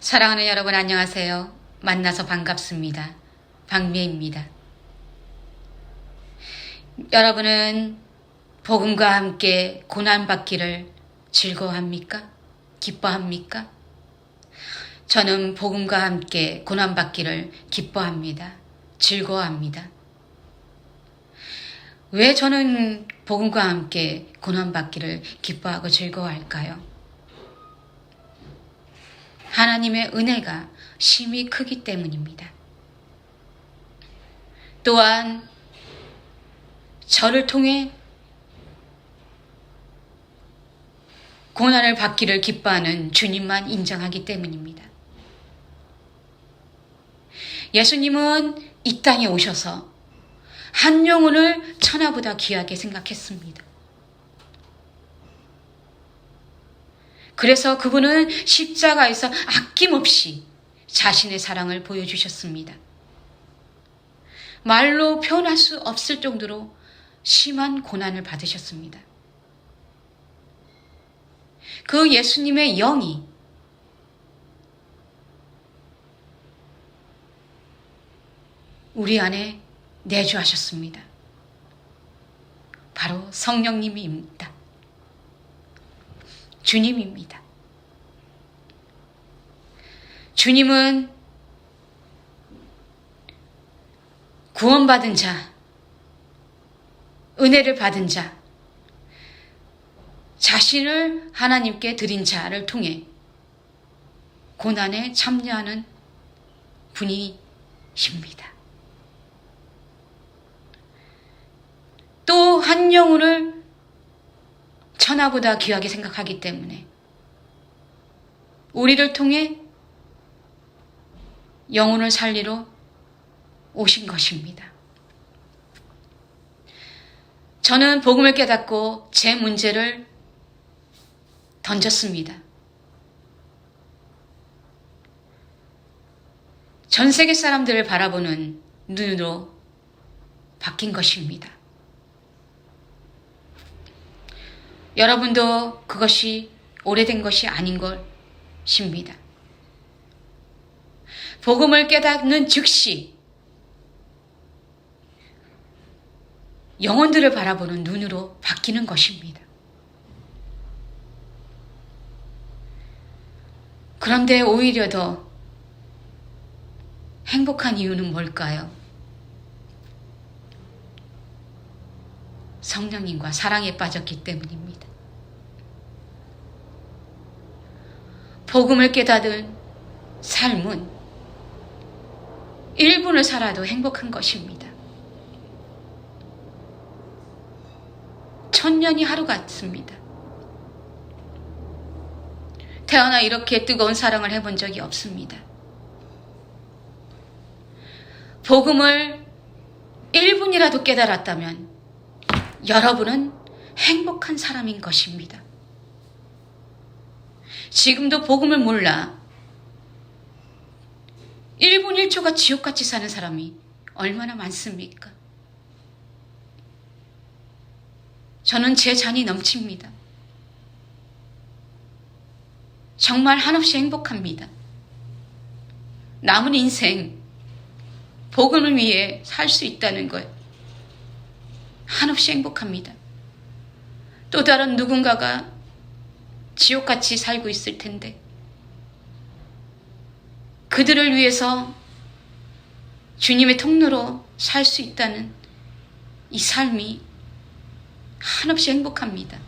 사랑하는 여러분 안녕하세요. 만나서 반갑습니다. 박미애입니다. 여러분은 복음과 함께 고난받기를 즐거워합니까? 기뻐합니까? 저는 복음과 함께 고난받기를 기뻐합니다. 즐거워합니다. 왜 저는 복음과 함께 고난받기를 기뻐하고 즐거워할까요? 하나님의 은혜가 심히 크기 때문입니다. 또한 저를 통해 고난을 받기를 기뻐하는 주님만 인정하기 때문입니다. 예수님은 이 땅에 오셔서 한 영혼을 천하보다 귀하게 생각했습니다. 그래서 그분은 십자가에서 아낌없이 자신의 사랑을 보여주셨습니다. 말로 표현할 수 없을 정도로 심한 고난을 받으셨습니다. 그 예수님의 영이 우리 안에 내주하셨습니다. 바로 성령님입니다. 주님입니다. 주님은 구원받은 자, 은혜를 받은 자, 자신을 하나님께 드린 자를 통해 고난에 참여하는 분이십니다. 또 한 영혼을 천하보다 귀하게 생각하기 때문에 우리를 통해 영혼을 살리러 오신 것입니다. 저는 복음을 깨닫고 제 문제를 던졌습니다. 전 세계 사람들을 바라보는 눈으로 바뀐 것입니다. 여러분도 그것이 오래된 것이 아닌 것입니다. 복음을 깨닫는 즉시 영혼들을 바라보는 눈으로 바뀌는 것입니다. 그런데 오히려 더 행복한 이유는 뭘까요? 성령님과 사랑에 빠졌기 때문입니다. 복음을 깨닫은 삶은 1분을 살아도 행복한 것입니다. 천년이 하루 같습니다. 태어나 이렇게 뜨거운 사랑을 해본 적이 없습니다. 복음을 1분이라도 깨달았다면 여러분은 행복한 사람인 것입니다. 지금도 복음을 몰라 1분 1초가 지옥같이 사는 사람이 얼마나 많습니까? 저는 제 잔이 넘칩니다. 정말 한없이 행복합니다. 남은 인생 복음을 위해 살 수 있다는 것 한없이 행복합니다. 또 다른 누군가가 지옥같이 살고 있을 텐데 그들을 위해서 주님의 통로로 살 수 있다는 이 삶이 한없이 행복합니다.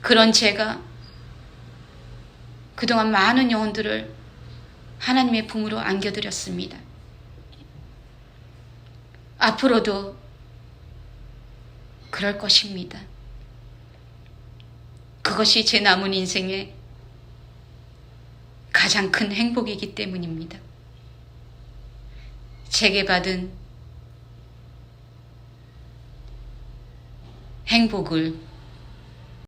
그런 제가 그동안 많은 영혼들을 하나님의 품으로 안겨드렸습니다. 앞으로도 그럴 것입니다. 그것이 제 남은 인생의 가장 큰 행복이기 때문입니다. 제게 받은 행복을